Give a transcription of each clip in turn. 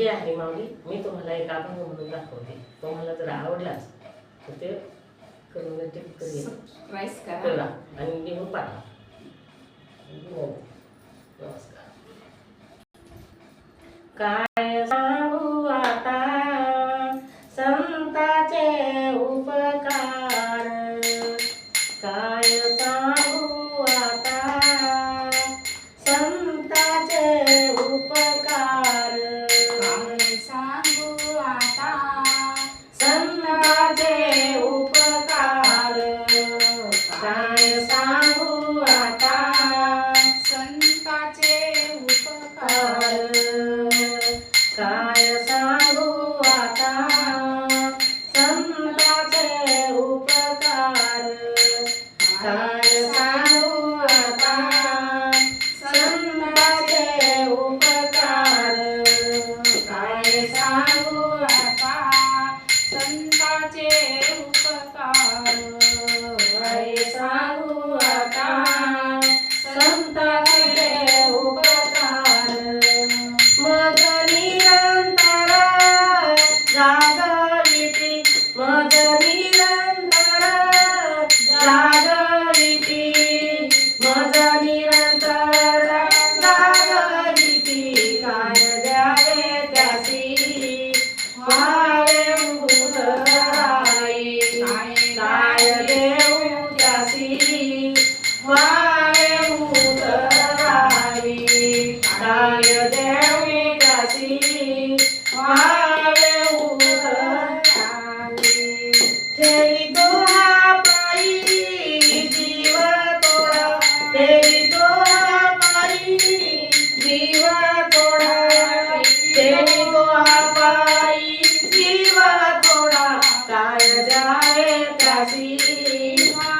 जे आहे माऊली मी तुम्हाला एक अभंग म्हणून दाखवते. तुम्हाला जर आवडलाच तर ते करून करा. आणि लिहून पाठवा हो. नमस्कार. काय tchau.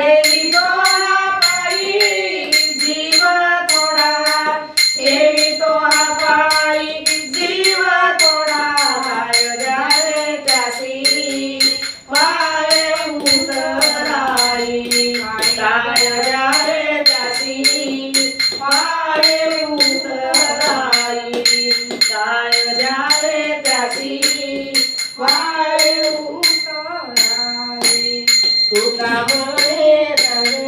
Hey. Hare Rama.